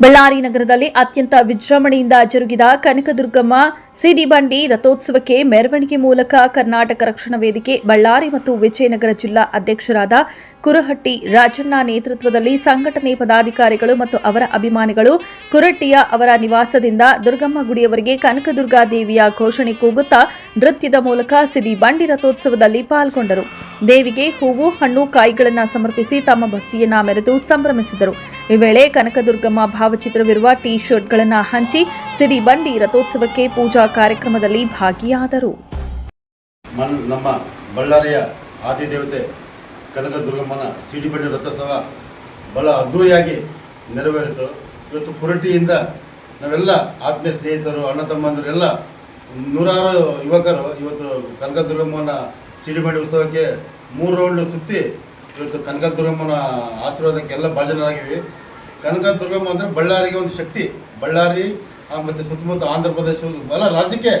ಬಳ್ಳಾರಿ ನಗರದಲ್ಲಿ ಅತ್ಯಂತ ವಿಜೃಂಭಣೆಯಿಂದ ಜರುಗಿದ ಕನಕದುರ್ಗಮ್ಮ ಸಿಡಿಬಂಡಿ ರಥೋತ್ಸವಕ್ಕೆ ಮೆರವಣಿಗೆ ಮೂಲಕ ಕರ್ನಾಟಕ ರಕ್ಷಣಾ ವೇದಿಕೆ, ಬಳ್ಳಾರಿ ಮತ್ತು ವಿಜಯನಗರ ಜಿಲ್ಲಾ ಅಧ್ಯಕ್ಷರಾದ ಕುರಹಟ್ಟಿ ರಾಜಣ್ಣ ನೇತೃತ್ವದಲ್ಲಿ ಸಂಘಟನೆ ಪದಾಧಿಕಾರಿಗಳು ಮತ್ತು ಅವರ ಅಭಿಮಾನಿಗಳು ಕುರಟ್ಟಿಯ ಅವರ ನಿವಾಸದಿಂದ ದುರ್ಗಮ್ಮ ಗುಡಿಯವರಿಗೆ ಕನಕದುರ್ಗಾ ದೇವಿಯ ಘೋಷಣೆ ಕೂಗುತ್ತಾ ನೃತ್ಯದ ಮೂಲಕ ಸಿಡಿಬಂಡಿ ರಥೋತ್ಸವದಲ್ಲಿ ಪಾಲ್ಗೊಂಡರು. ದೇವಿಗೆ ಹೂವು, ಹಣ್ಣು, ಕಾಯಿಗಳನ್ನು ಸಮರ್ಪಿಸಿ ತಮ್ಮ ಭಕ್ತಿಯನ್ನ ಮೆರೆದು ಸಂಭ್ರಮಿಸಿದರು. ಈ ವೇಳೆ ಕನಕದುರ್ಗಮ್ಮ ಭಾವಚಿತ್ರವಿರುವ ಟಿ ಶರ್ಟ್ಗಳನ್ನು ಹಂಚಿ ಸಿಡಿ ಬಂಡಿ ರಥೋತ್ಸವಕ್ಕೆ ಪೂಜಾ ಕಾರ್ಯಕ್ರಮದಲ್ಲಿ ಭಾಗಿಯಾದರು. ನಮ್ಮ ಬಳ್ಳಾರಿಯ ಆದಿದೇವತೆ ಕನಕದುರ್ಗಮ್ಮನ ಸಿಡಿಬಂಡಿ ರಥೋತ್ಸವ ಬಹಳ ಅದ್ಧೂರಿಯಾಗಿ ನೆರವೇರಿತು. ಇವತ್ತು ಕುರಟಿಯಿಂದ ನಾವೆಲ್ಲ ಆತ್ಮೀಯ ಸ್ನೇಹಿತರು, ಅಣ್ಣ ತಮ್ಮಂದರು, ಎಲ್ಲ ನೂರಾರು ಯುವಕರು ಇವತ್ತು ಕನಕದುರ್ಗಮ್ಮನ ಸಿಡಿಬಂಡಿ ಉತ್ಸವಕ್ಕೆ ಮೂರು ರೌಂಡ್ ಸುತ್ತಿ ಇವತ್ತು ಕನಕದುರ್ಗಮ್ಮನ ಆಶೀರ್ವಾದಕ್ಕೆ ಎಲ್ಲ ಭಾಜನರಾಗಿವಿ ಕನಕದುರ್ಗಮ್ಮ ಅಂದರೆ ಬಳ್ಳಾರಿಗೆ ಒಂದು ಶಕ್ತಿ. ಬಳ್ಳಾರಿ ಮತ್ತು ಮತ್ತೆ ಸುತ್ತಮುತ್ತ ಆಂಧ್ರ ಪ್ರದೇಶ, ಎಲ್ಲ ರಾಜ್ಯಕ್ಕೆ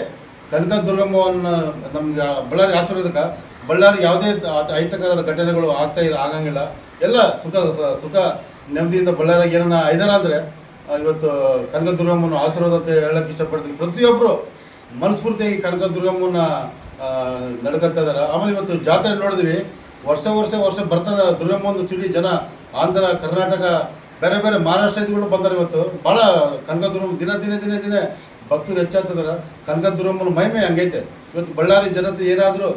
ಕನಕ ದುರ್ಗಮ್ಮವನ್ನು ನಮ್ಗೆ ಬಳ್ಳಾರಿ ಆಶೀರ್ವಾದಕ್ಕೆ ಬಳ್ಳಾರಿ ಯಾವುದೇ ಅಹಿತಕರದ ಘಟನೆಗಳು ಆಗ್ತಾ ಇಲ್ಲ, ಆಗಂಗಿಲ್ಲ. ಎಲ್ಲ ಸುಖ ಸುಖ ನೆಮ್ಮದಿಯಿಂದ ಬಳ್ಳಾರಿಗೆ ಏನಾರ ಐದಾರ ಅಂದರೆ ಇವತ್ತು ಕನಕದುರ್ಗಮ್ಮನ ಆಶೀರ್ವಾದ ಅಂತ ಹೇಳಕ್ಕೆ ಇಷ್ಟಪಡ್ತೀನಿ. ಪ್ರತಿಯೊಬ್ಬರು ಮನಸ್ಫೂರ್ತಿಯಾಗಿ ಕನಕದುರ್ಗಮ್ಮನ ನಡ್ಕೊತಾ ಇದಾರೆ. ಆಮೇಲೆ ಇವತ್ತು ಜಾತ್ರೆ ನೋಡಿದ್ವಿ. ವರ್ಷ ವರ್ಷ ವರ್ಷ ಬರ್ತಾರೆ ದುರ್ಗಮ್ಮನ ಸಿಡಿ ಜನ. ಆಂಧ್ರ, ಕರ್ನಾಟಕ, ಬೇರೆ ಬೇರೆ ಮಹಾರಾಷ್ಟ್ರಗಳು ಬಂದಾರೆ ಇವತ್ತು. ಭಾಳ ಕನಕದುರ್ಗಮ್ಮ ದಿನ ದಿನ ದಿನ ದಿನ ಭಕ್ತರು ಹೆಚ್ಚಾಗ್ತದಾರ. ಕನಕದುರ್ಗಮ್ಮನ ಮಹಿಮೆ ಹಂಗೈತೆ. ಇವತ್ತು ಬಳ್ಳಾರಿ ಜನತೆ ಏನಾದರೂ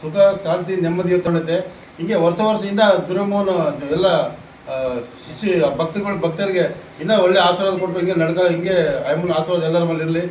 ಸುಖ, ಶಾಂತಿ, ನೆಮ್ಮದಿ ತೊಗೊಂಡೈತೆ ಹಿಂಗೆ ವರ್ಷ ವರ್ಷ ಇನ್ನ ದುರ್ಗಮ್ಮನ ಎಲ್ಲ ಶಿಷ್ಯ, ಭಕ್ತಗಳು, ಭಕ್ತರಿಗೆ ಇನ್ನೂ ಒಳ್ಳೆ ಆಶೀರ್ವಾದ ಕೊಟ್ಟು ಹಿಂಗೆ ನಡ್ಕ, ಹಿಂಗೆ ಅಮ್ಮನ ಆಶೀರ್ವಾದ ಎಲ್ಲರ ಮೇಲೆ ಇರಲಿ